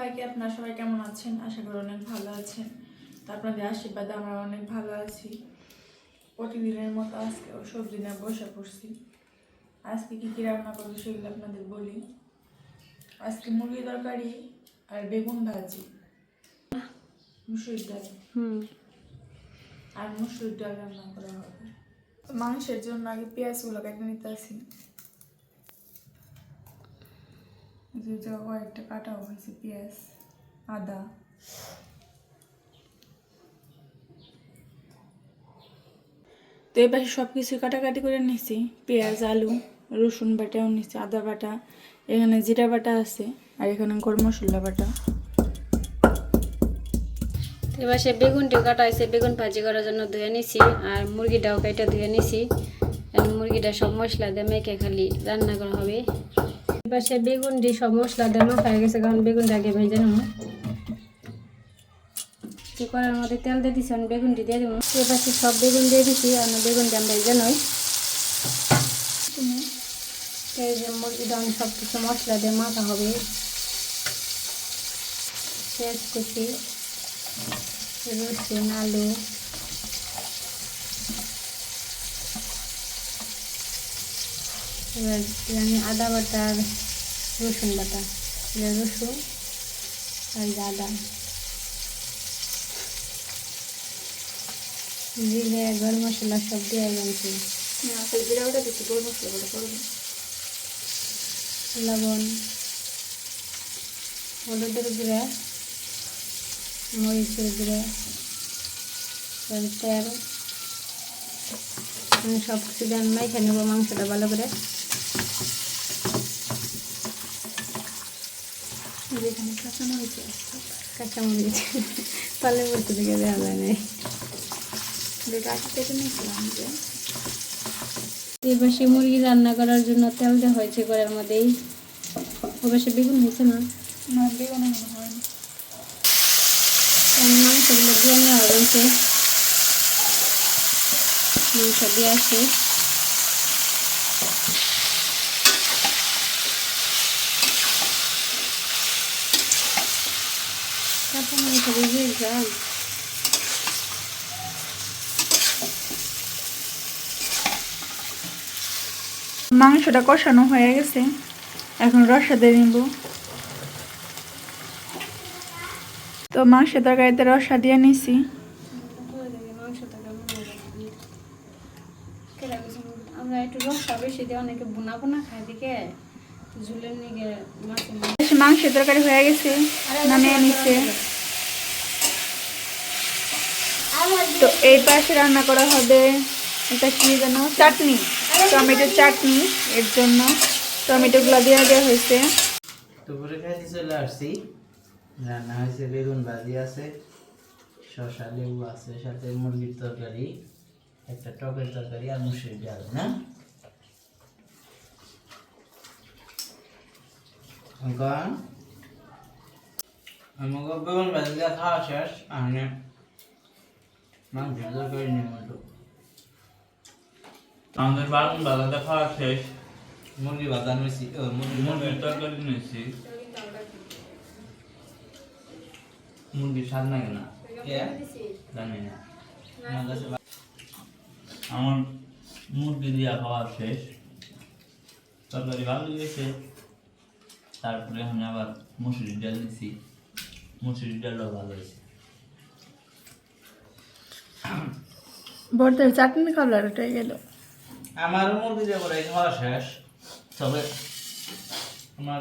সবাইকে আপনারা সবাই কেমন আছেন? আশা করি অনেক ভালো আছেন। তো আপনাদের আশীর্বাদে আমরা অনেক ভালো আছি। প্রতিদিনের মতো আজকে সবজি নিয়ে বসে পড়ছি। আজকে কী কী রান্না করব সেগুলো আপনাদের বলি। আজকে মুরগি তরকারি আর বেগুন ভাজি। মুসুর ডাল। হুম। আর মুসুর ডাল রান্না করা হবে। মাংসের জন্য আগে পেঁয়াজগুলো কেটে নিতে আসি। যে যে কয়েকটা কাটা হয়েছে পেঁয়াজ আদা। তো এই পাশে সব কিছু কাটাকাটি করে নিছি পেঁয়াজ আলু রসুন বাটাও নিছি আদা বাটা এখানে জিরা বাটা আছে আর এখানে গরম মশলা বাটা। এবার সে বেগুনটিও কাটা হয়েছে বেগুন ভাজি করার জন্য ধুয়ে নিছি আর মুরগিটাও কেটে ধুয়ে নিছি। আর মুরগিটা সব মশলা দিয়ে মেখে খালি রান্না করা হবে। এবার সে বেগুনটি সব মশলা দিয়ে মাখা হয়ে গেছে কারণ বেগুনটা আগে ভেজে নেব। তো করার মধ্যে তেল দিয়ে দিছি আমি বেগুনটি দিয়ে দেবো। এবার সব বেগুন দিয়ে দিছি আর বেগুনটি আমি ভেজে নই এই যে সব কিছু মশলা দিয়ে মাখা হবে। পেঁয়াজ কুচি, রসুন, আলু। এবার আমি আদা বাটা আর রসুন বাটা। এটা রসুন আর আদা। জিরে গরম মশলা সব দিয়ে বাটা লবণ হলুদের গুঁড়া মরিচের গুঁড়া তেল। সব কিছু দিয়ে আমি মাইখে নেব মাংসটা ভালো করে। যেখানে কাঁচানো হয়েছে কাঁচামরিচ তাহলে বলতে থেকে দেওয়া যায় নাই। এবার সে মুরগি রান্না করার জন্য তেল দেওয়া হয়েছে ঘরের মধ্যেই। অবশ্যই বেগুন হয়েছে না? বেগুন মাংসগুলো দিয়ে নেওয়া হয়েছে। মাংস দিয়ে আসে। মাংসটা কষানো হয়ে গেছে। এখন রসা দিয়ে নিব। তো মাংসের তরকারিতে রসা দিয়ে নিছি আমরা একটু রসা বেশি দিয়ে অনেকে বোনা বোনা খাই দিকে ঝুলের নিগে মাছের মাংস। মাংসের তরকারি হয়ে গেছে নামিয়ে নিচ্ছে। তো এই পাশে রান্না করা হবে এটা কি যেন চাটনি টমেটো চাটনি এর জন্য। টমেটোগুলো দেওয়া দেওয়া হয়েছে। দুপুরে খাইতে চলে আসছি। রান্না হয়েছে বেগুন ভাজি আছে শসা লেবু আছে সাথে মুরগির তরকারি একটা টকের তরকারি আর মুসুর ডাল না? এখন আমাকে বেগুন ভাজি দিয়ে খাওয়া শেষ আমি মাংসের তরকারি নিয়ে একটু আমাদের বাগুন বাজাতে খাওয়া শেষ মুরগি ভাজা নিয়েছি ও, মুরগি মুরগির তরকারি নিয়েছি মুরগির স্বাদ লাগে না কে? জানি না আমার মুরগি দিয়া খাওয়া শেষ তরকারি ভালো গেছে তারপরে আমি আবার মুসুরির ডাল দিছি। মুসুরির ডালও ভালো হয়েছে। বর্তার চাটনি কালার হয়ে গেল। আমার মুরগি দিয়ে করে খাওয়া শেষ তবে আমার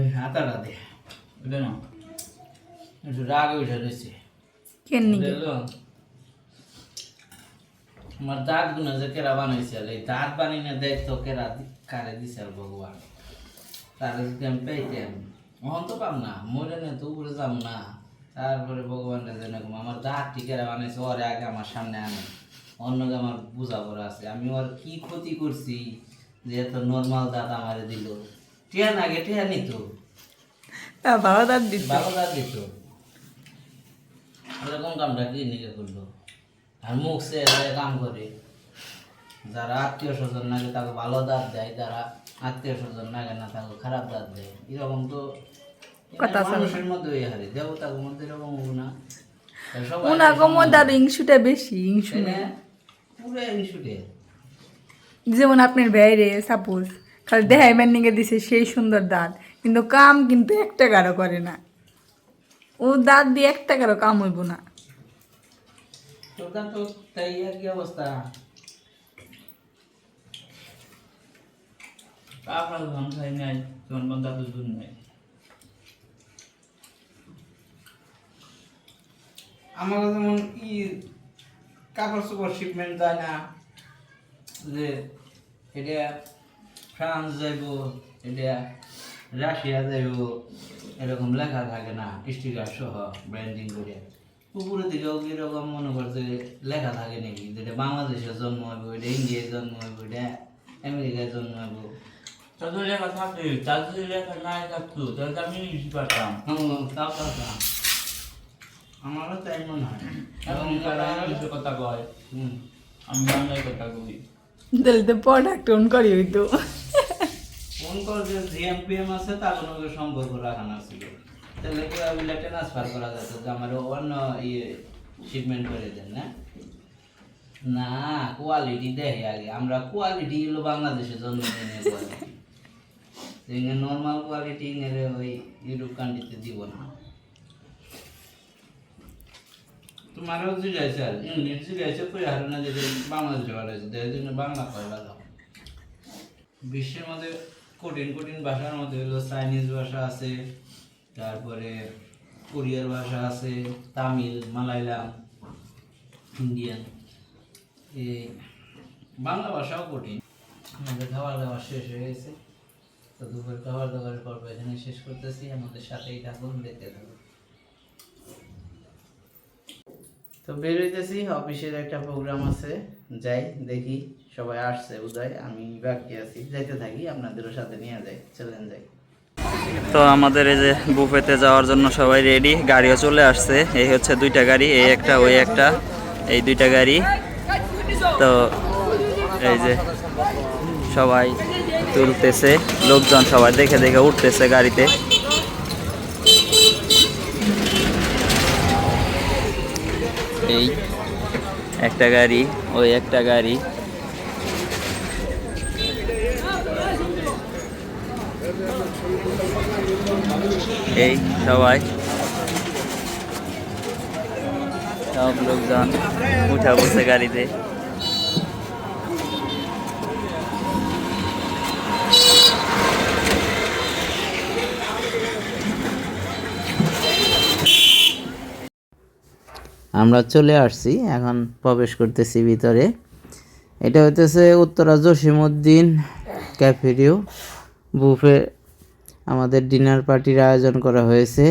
এই হাতাটা দে। এটা না একটু রাগ উঠে রয়েছে। কেন? আমার দাঁতগুলো যে কেরা বানাইছে এই দাঁত বানিয়ে দেখ তো কেরা কারে দিছে আর ভগবান। তার যদি আমি পেইতাম? অহন তো পাম না মরে না তো উপরে যাম না। তারপরে ভগবান যেন আমার দাঁত টিকেরা বানাইছে ওরে আগে আমার সামনে আনে। অন্যকে আমার বোঝা পড়া আছে। আমি ওর কি ক্ষতি করছি যে এত নর্মাল দাঁত আমারে দিল? টিয়া না আগে টিয়া নিত ভালো দাঁত দিত ভালো দাঁত দিত। এরকম কামটা কি নিকে করল? আর মুখ সে কাম করে। যারা আত্মীয় স্বজন নাকি তাকে ভালো দাঁত দেয় যারা আত্মীয় স্বজন নাগে না তাকে খারাপ দাঁত দেয়। এরকম তো। মানুষের মধ্যে ওই হারে দেবতার মধ্যে এরকম না ইংশুটা বেশি ইংশু? পুরো যেমন আপনার বাইরে সাপোজ খালি নিকে দিছে সেই সুন্দর দাঁত কিন্তু কাম কিন্তু এক টাকারও করে না। ও দাঁত দিয়ে এক টাকারও কাম হইব না। তোর তাই একই অবস্থা। আপনার খাই নাই তোমার বন্ধা তো দুধ নাই আমার যেমন ই কাপড় শিপমেন্ট দেয় না, যে এটা ফ্রান্স যাইব, এটা রাশিয়া যাইব, এরকম লেখা থাকে না স্টিকার সহ ব্র্যান্ডিং করে। উপরের দিকেও কীরকম মনে করছে লেখা থাকে নাকি, যেটা বাংলাদেশে জন্ম হইব, এটা ইন্ডিয়ায় জন্ম হইব, এটা আমেরিকায় জন্ম হইব। তাদের লেখা থাকে তাদের লেখা নাই থাকতো তাহলে তো আমি ইংলিশ পারতাম হুম, তাও তাও তাও। আমারও তাই মনে হয় এবং এখন তারা তারা- ইংলিশে কথা কয় আমি বাংলায় কথা কই তাহলে তো প্রোডাক্ট অন করি হইতো ফোন কল যে জিএমপিএম আছে তার কোনো সম্পর্ক রাখানো ছিল তাহলে কি ওগুলা ট্রান্সফার করা যেত যে আমার অন্য ইয়ে শিপমেন্ট করে দেন না না কোয়ালিটি দেখে আগে আমরা কোয়ালিটি হলো বাংলাদেশে জন্মদিনের কোয়ালিটি নর্মাল কোয়ালিটি ওই ইউরোপ কান্ট্রিতে দিব না। তোমারও বিশ্বের মধ্যে কঠিন কঠিন ভাষার মধ্যে হলো চাইনিজ ভাষা আছে, তারপরে কোরিয়ার ভাষা আছে, তামিল, মালায়ালাম, ইন্ডিয়ান। এই বাংলা ভাষাও কঠিন। আমাদের খাবার দাবার শেষ হয়ে গেছে। তো দুপুর খাবার দাবারের পর্ব এখানে শেষ করতেছি। আমাদের সাথেই থাকুন, দেখতে থাকুন। তো বের হইতেছি, অফিসের একটা প্রোগ্রাম আছে। যাই দেখি, সবাই আসছে উদয় আমি বাকি আছি। যাইতে থাকি, আপনাদেরও সাথে নিয়ে যাই, চলেন যাই। তো আমাদের এই যে বুফেতে যাওয়ার জন্য সবাই রেডি গাড়িও চলে আসছে। এই হচ্ছে দুইটা গাড়ি, এই একটা, ওই একটা, এই দুইটা গাড়ি। তো এই যে সবাই তুলতেছে লোকজন সবাই দেখে দেখে উঠতেছে গাড়িতে। এই। একটা গাড়ি ওই একটা গাড়ি। এই সবাই। সব লোকজন উঠা বসে গাড়িতে। আমরা চলে আসছি, এখন প্রবেশ করতেছি ভিতরে। এটা হইতেছে Uttara Jasimuddin Cafe Rio. Buffet আমাদের ডিনার পার্টির আয়োজন করা হয়েছে।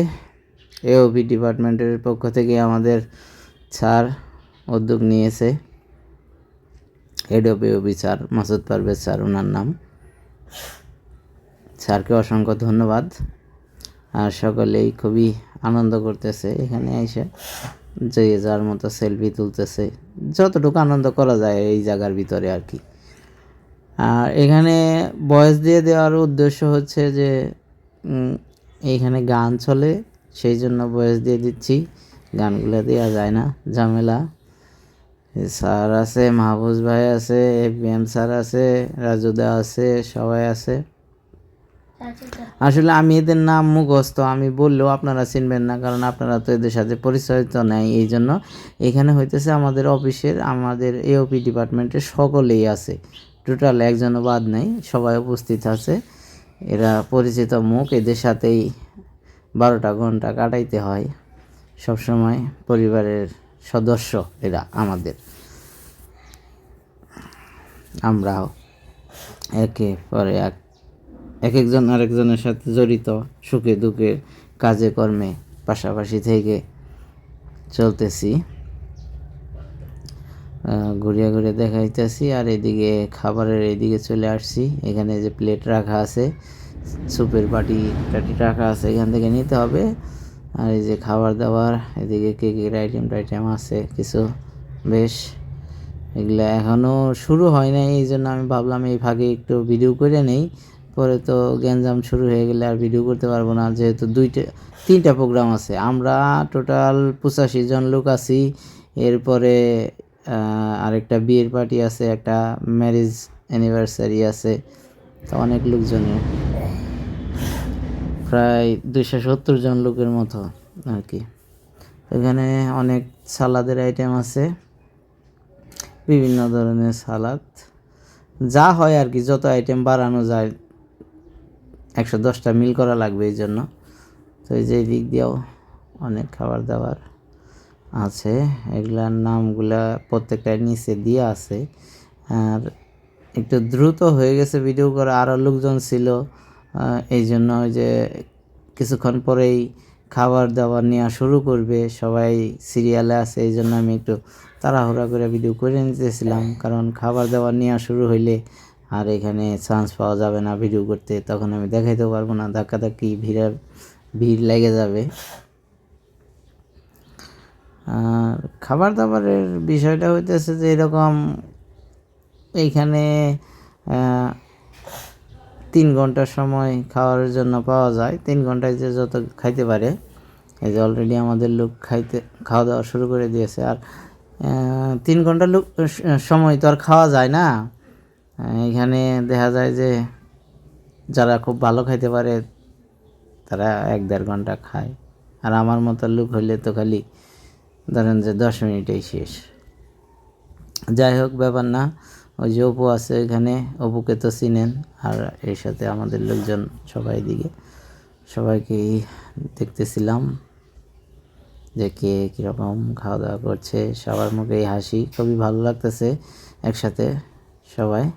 এওবি ডিপার্টমেন্টের পক্ষ থেকে আমাদের স্যার উদ্যোগ নিয়েছে। Head of AOB sir Masud Parvez sir ওনার নাম। স্যারকে অসংখ্য ধন্যবাদ। আর সকলেই খুবই আনন্দ করতেছে এখানে এসে। যে যার মতো সেলফি তুলতেছে। যতটুকু আনন্দ করা যায় এই জায়গার ভিতরে আর কি। আর এখানে বয়স দিয়ে দেওয়ার উদ্দেশ্য হচ্ছে যে এইখানে গান চলে, সেই জন্য বয়স দিয়ে দিচ্ছি। গানগুলো দেওয়া যায় না, ঝামেলা। স্যার আছে মাহবুজ ভাই আছে এফ বি এম স্যার আছে, রাজুদা আছে, সবাই আছে। আসলে আমি এদের নাম মুখস্থ, আমি বললেও আপনারা চিনবেন না, কারণ আপনারা তো এদের সাথে পরিচয় তো নেই, এই জন্য এখানে হইতেছে আমাদের অফিসের, আমাদের এওপি ডিপার্টমেন্টের সকলেই আছে। টোটাল একজনও বাদ নেই, সবাই উপস্থিত আছে। এরা পরিচিত মুখ, এদের সাথেই বারোটা ঘণ্টা কাটাইতে হয়। সবসময় পরিবারের সদস্য এরা, আমাদের। আমরাও একে পরে এক এক একজন আরেকজনের সাথে জড়িত, সুখে দুঃখে, কাজে, কর্মে পাশাপাশি থেকে চলতেছি। ঘুরিয়ে ঘুরিয়ে দেখাইতেছি আর এদিকে খাবারের এইদিকে চলে আসছি। এখানে যে প্লেট রাখা আছে স্যুপের বাটি টাটি রাখা আছে, এখান থেকে নিতে হবে। আর এই যে খাবার দাবার, এদিকে কেকের আইটেম টাইটেম আছে, কিছু বেশ এগুলা এখনও শুরু হয় নাই এই জন্য আমি ভাবলাম এই ভাগে একটু ভিডিও করে নেই। পরে তো গ্যাঞ্জাম শুরু হয়ে গেলে আর ভিডিও করতে পারব না। যেহেতু দুইটা, তিনটা প্রোগ্রাম আছে। আমরা টোটাল পঁচাশি জন লোক আছি। এরপরে আরেকটা বিয়ের পার্টি আছে, একটা ম্যারেজ অ্যানিভার্সারি আছে। তো অনেক লোকজনের। প্রায় দুইশো সত্তর জন লোকের মতো আর কি। এখানে অনেক সালাদের আইটেম আছে। বিভিন্ন ধরনের সালাদ। যা হয় আর কি, যত আইটেম বাড়ানো যায় একশো দশটা মিল করা লাগবে এই জন্য। তো এই যে দিক দিয়েও অনেক খাবার দাবার আছে। এগুলার নামগুলা প্রত্যেকটার নিচে দিয়ে আছে। আর একটু দ্রুত হয়ে গেছে ভিডিও করা। আরও লোকজন ছিল এই জন্য যে কিছুক্ষণ পরেই খাবার দাবার নেওয়া শুরু করবে। সবাই সিরিয়ালে আছে, এই জন্য আমি একটু তাড়াহুড়া করে ভিডিও করে নিতেছিলাম। কারণ খাবার দাবার নেওয়া শুরু হইলে আর এখানে চান্স পাওয়া যাবে না ভিডিও করতে, তখন আমি দেখাইতে পারব না, ধাক্কাধাক্কি, ভিড় ভিড় লেগে যাবে। আর খাবার দাবারের বিষয়টা হইতেছে যে, এরকম এইখানে তিন ঘণ্টার সময় খাওয়ার জন্য পাওয়া যায়। তিন ঘন্টায় যে যত খাইতে পারে, এই যে অলরেডি আমাদের লোক খাইতে, খাওয়া দাওয়া শুরু করে দিয়েছে। আর তিন ঘণ্টা লোক সময় তো আর খাওয়া যায় না। এখানে দেখা যায় যে যারা খুব ভালো খাইতে পারে, তারা এক দেড় ঘণ্টা খায়। আর আমার মতো লোক হইলে তো খালি ধরেন যে দশ মিনিটেই শেষ। যাই হোক, ব্যাপার না। ওই যে অপু আছে এখানে, অপুকে তো চিনেন। আর এর সাথে আমাদের লোকজন সবাই দিকে সবাইকেই দেখতেছিলাম যে কে কীরকম খাওয়া দাওয়া করছে। সবার মুখেই হাসি, খুবই ভালো লাগতেছে একসাথে সবাই।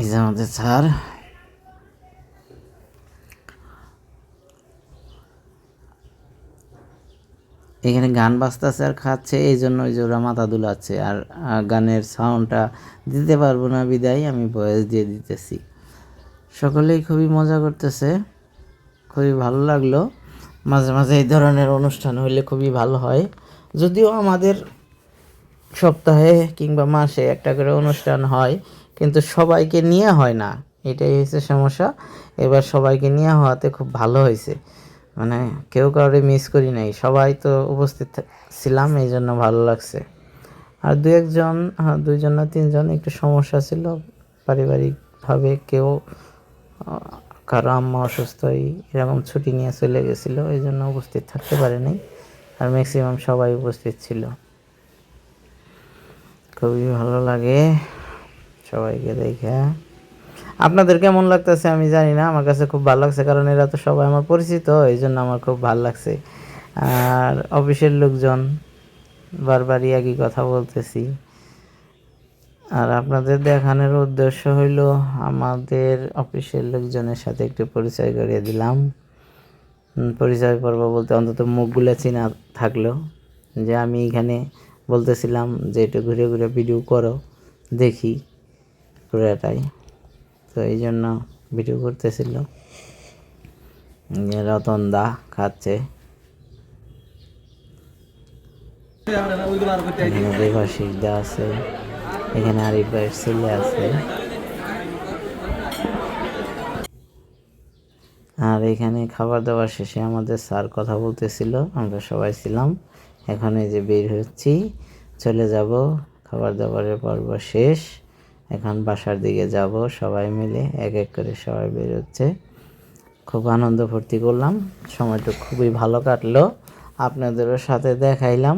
এই যে আমাদের স্যার এখানে গান বাজতেছে আর খাচ্ছে, এই জন্য ওই যে ওরা মাথা দুলাচ্ছে। আর গানের সাউন্ডটা দিতে পারব না বিদায়, আমি ভয়েস দিয়ে দিতেছি। সকলেই খুবই মজা করতেছে, খুবই ভালো লাগল। মাঝে মাঝে এই ধরনের অনুষ্ঠান হইলে খুবই ভালো হয়। যদিও আমাদের সপ্তাহে কিংবা মাসে একটা করে অনুষ্ঠান হয় কিন্তু সবাইকে নিয়ে হয় না। এটাই হয়েছে সমস্যা। এবার সবাইকে নিয়ে হওয়াতে খুব ভালো হয়েছে। মানে কেউ কাউরে মিস করি নাই। সবাই তো উপস্থিত ছিলাম এই জন্য ভালো লাগছে। আর দু একজন হ্যাঁ দুইজন না তিনজন একটু সমস্যা ছিল। পারিবারিকভাবে কেউ কারও আম্মা অসুস্থ এরকম ছুটি নিয়ে চলে গেছিল এই জন্য উপস্থিত থাকতে পারেনি। আর ম্যাক্সিমাম সবাই উপস্থিত ছিল। খুবই ভালো লাগে। সবাইকে দেখে আপনাদের কেমন লাগতেছে আমি জানি না, আমার কাছে খুব ভালো লাগছে, কারণ এরা তো সবাই আমার পরিচিত, এই জন্য আমার খুব ভালো লাগছে। আর অফিসের লোকজন, বারবারই একই কথা বলতেছি। আর আপনাদের দেখানোর উদ্দেশ্য হইল, আমাদের অফিসের লোকজনের সাথে একটু পরিচয় করিয়ে দিলাম। পরিচয় পর্ব বলতে অন্তত মুখগুলো চিনা থাকল, যে আমি এখানে বলতেছিলাম যে একটু ঘুরে ঘুরে ভিডিও করো, দেখি। পুরাটাই তো এই জন্য ভিডিও করতেছিল। রতন দা খাচ্ছে। আছে। এখানে আরিফ ভাইয়ের ছেলে আছে। আর এখানে খাবার দাবার শেষে আমাদের স্যার কথা বলতেছিল, আমরা সবাই ছিলাম। এখন এই যে বের হচ্ছি, চলে যাব। খাবার দাবারের পর্ব শেষ। এখন বাসার দিকে যাব, সবাই মিলে এক এক করে সবাই বের হচ্ছে খুব আনন্দ ফুর্তি করলাম, সময়টা খুবই ভালো কাটলো। আপনাদেরও সাথে দেখাইলাম,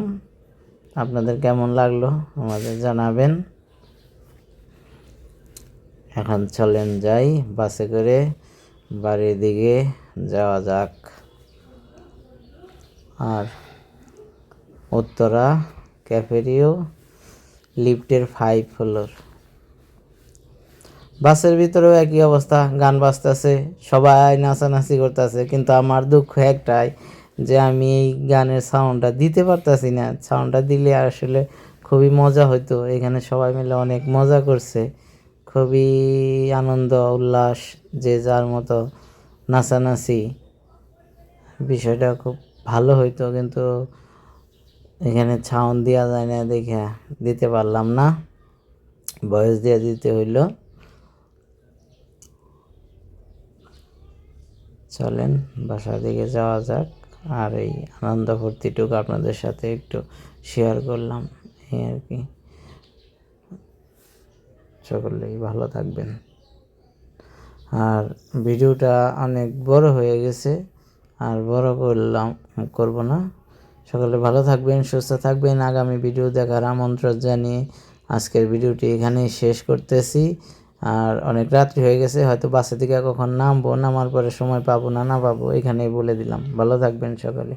আপনাদের কেমন লাগল আমাদের জানাবেন। এখন চলেন যাই বাসে করে, বাড়ির দিকে যাওয়া যাক। আর উত্তরা ক্যাফেরিও লিফটের ফাইভ ফ্লোর। বাসের ভিতরেও একই অবস্থা, গান বাজতেছে, সবাই নাচানাচি করতেছে, কিন্তু আমার দুঃখ একটাই যে আমি এই গানের সাউন্ডটা দিতে পারতাছি না। সাউন্ডটা দিলে আসলে খুবই মজা হতো এখানে সবাই মিলে অনেক মজা করছে। খুবই আনন্দ, উল্লাস, যে যার মতো নাচানাচি। বিষয়টা খুব ভালো হইতো, কিন্তু এখানে ছাউন দেওয়া যায় না দেখে দিতে পারলাম না। বয়স দিয়ে দিতে হইল। চলেন বাসার দিকে যাওয়া যাক। আর এই আনন্দ ফুর্তিটুকু আপনাদের সাথে একটু শেয়ার করলাম, এই আর কি। সকলেই ভালো থাকবেন। আর ভিডিওটা অনেক বড় হয়ে গেছে, আর বড় করলাম, করব না। সকলে ভালো থাকবেন, সুস্থ থাকবেন। আগামী ভিডিও দেখার আমন্ত্রণ জানিয়ে আজকের ভিডিওটি এখানেই শেষ করতেছি। আর অনেক রাত্রি হয়ে গেছে, হয়তো বাসা থেকে কখন নামবো, নামার পরে সময় পাবো না না পাবো, এখানেই বলে দিলাম। ভালো থাকবেন সকলে।